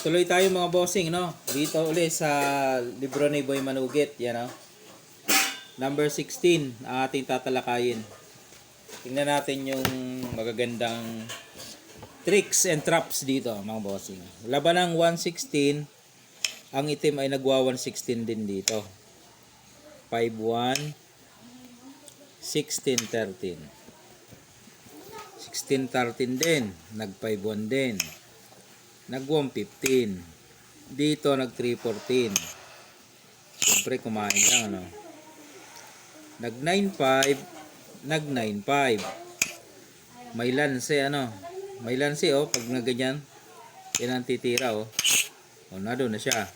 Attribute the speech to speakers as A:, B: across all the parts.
A: tuloy tayo mga bossing, no? Dito uli sa libro ni Boy Manugit, yan, no? Number 16, ang ating tatalakayin. Tingnan natin yung magagandang tricks and traps dito, mga bossing. Laban ng 116, ang itim ay nagwa 116 din dito. 5-1, 16-13. 16-13 din. Nag-5-1 din. Nag-115. Dito nag-314. Siyempre kumain lang ano. Nag-95. Nag-95. May lanse ano. May lanse oh. Pag na ganyan. Yan ang titira oh. O na doon na siya.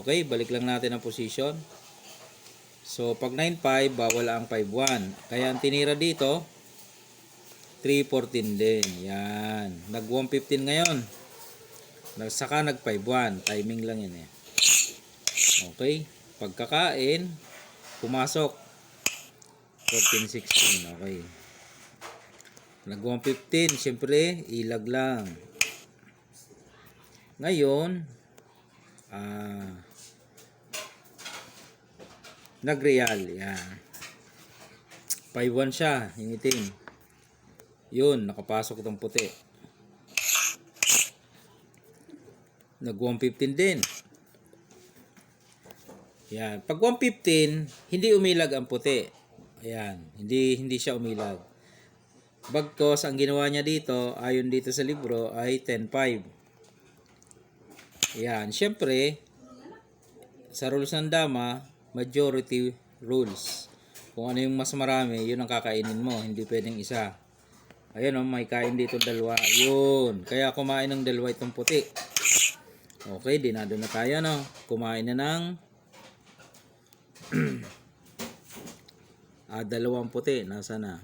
A: Okay. Balik lang natin ang position. So pag 9.5 bawal ang 5.1. Kaya ang tinira dito 3.14 din. Yan. Nag 1.15 ngayon. Saka nag 5.1. Timing lang yan eh. Okay. Pagkakain, pumasok. 14.16. Okay. Nag 1.15. Siyempre, ilag lang. Ngayon, ah, nag-real. Yan. 5-1 siya, yung itim. Yun, nakapasok itong puti. Nag 115 din. Yan. Pag 115, hindi umilag ang puti. Ayan. Hindi, hindi siya umilag. Bagkos, ang ginawa niya dito, ayon dito sa libro, ay 10-5. Yan. Siyempre, sa rules ng dama, majority rules. Kung ano yung mas marami, yun ang kakainin mo. Hindi pwedeng isa. Ayun oh, may kain dito dalawa. Yun. Kaya kumain ng dalawa itong puti. Okay, dinado na tayo no. Kumain na ng ah, dalawang puti. Nasa na?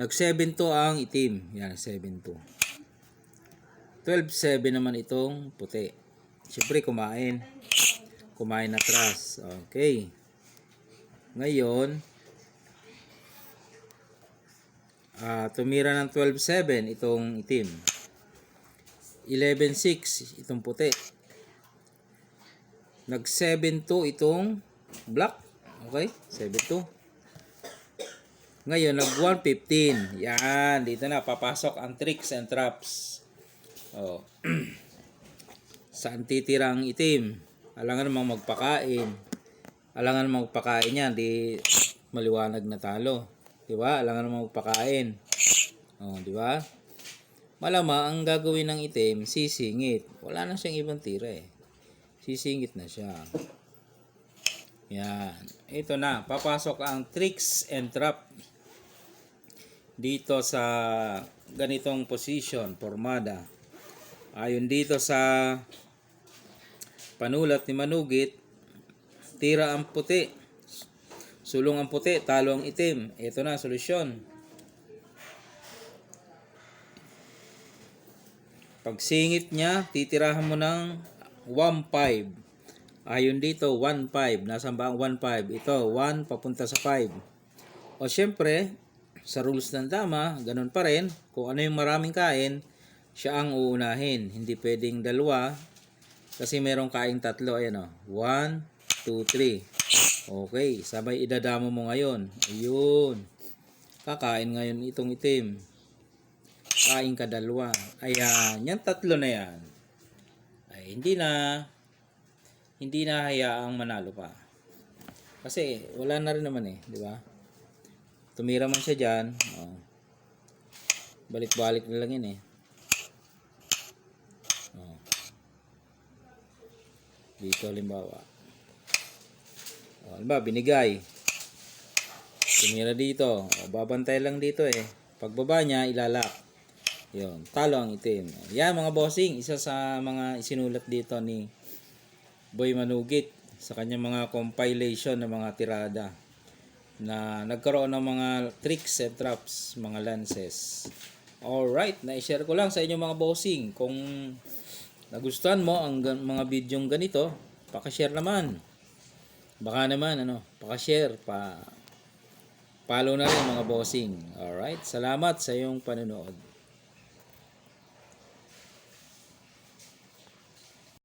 A: Nag 7 to ang itim. Yan, 7 to. 12-7 naman itong puti. Siyempre kumain. Kumain na tras. Okay. Ngayon, Ah, tumira ng 12-7 itong itim. 11-6 itong puti. Nag 7-2 itong black. Okay? 7-2. Ngayon, nag 115. Yan. Dito na. Papasok ang tricks and traps. Oh. Saan titira ang itim? Alangan namang magpakain. Alangan namang magpakain yan. Di maliwanag na talo. Di ba? Alangan namang magpakain. Oh, di ba? Malama, ang gagawin ng itim, sisingit. Wala na siyang ibang tira eh. Sisingit na siya. Yan. Ito na. Papasok ang tricks and trap dito sa ganitong position, formada. Ayon dito sa panulat ni Manugit, tira ang puti. Sulong ang puti, talo ang itim. Ito na, solusyon. Pag singit niya, titirahan mo ng 1.5. Ayon dito, 1.5. Nasaan ba ang 1.5? Ito, 1 papunta sa 5. O syempre, sa rules ng tama, ganun pa rin. Kung ano yung maraming kain, siya ang uunahin. Hindi pwedeng dalawa. Kasi merong kaing tatlo. Ayan o. 1, 2, 3. Okay, sabay idadamo mo ngayon. Ayun. Kakain ngayon itong itim. Kain ka dalawa. Ayan, yan tatlo na yan. Ay, hindi na hindi na hayaang manalo pa. Kasi wala na rin naman eh, di ba? Tumira man siya diyan. Oh. Balik-balik na lang yun eh. Oh. Dito halimbawa. O, ba, binigay. Tumira dito. O, babantay lang dito eh. Pagbaba niya, ilalak. Yun. Talo ang itim. Yan mga bossing. Isa sa mga isinulat dito ni Boy Manugit sa kanyang mga compilation ng mga tirada na nagkaroon ng mga tricks and traps, mga lances. Alright, na-share ko lang sa inyo mga bossing. Kung nagustuhan mo ang mga bidyong ganito, pakashare naman. Baka naman, ano, pakashare, pa follow na rin mga bossing. Alright, salamat sa iyong panonood.